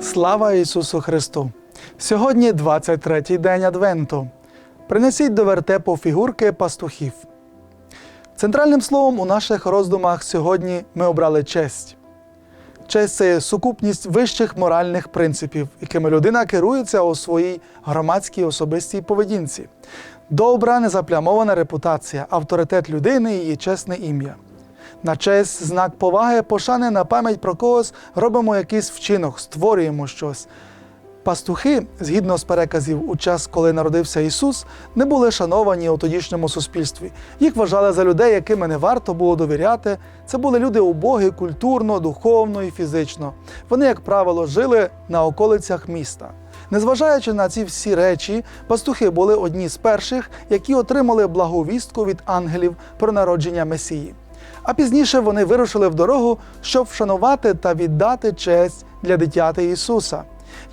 Слава Ісусу Христу! Сьогодні 23-й день Адвенту. Принесіть до вертепу фігурки пастухів. Центральним словом у наших роздумах сьогодні ми обрали честь. Честь це є сукупність вищих моральних принципів, якими людина керується у своїй громадській особистій поведінці. Добра, незаплямована репутація, авторитет людини і її чесне ім'я. На честь, знак поваги, пошани на пам'ять про когось робимо якийсь вчинок, створюємо щось. Пастухи, згідно з переказів, у час, коли народився Ісус, не були шановані у тодішньому суспільстві. Їх вважали за людей, якими не варто було довіряти. Це були люди убогі культурно, духовно і фізично. Вони, як правило, жили на околицях міста. Незважаючи на ці всі речі, пастухи були одні з перших, які отримали благовістку від ангелів про народження Месії. А пізніше вони вирушили в дорогу, щоб вшанувати та віддати честь для дитяти Ісуса.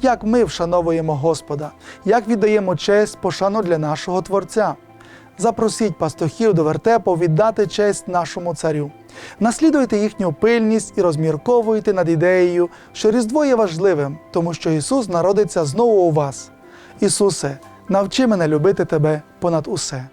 Як ми вшановуємо Господа, як віддаємо честь пошану для нашого Творця. Запросіть пастухів до вертепу віддати честь нашому царю. Наслідуйте їхню пильність і розмірковуйте над ідеєю, що Різдво є важливим, тому що Ісус народиться знову у вас. Ісусе, навчи мене любити Тебе понад усе.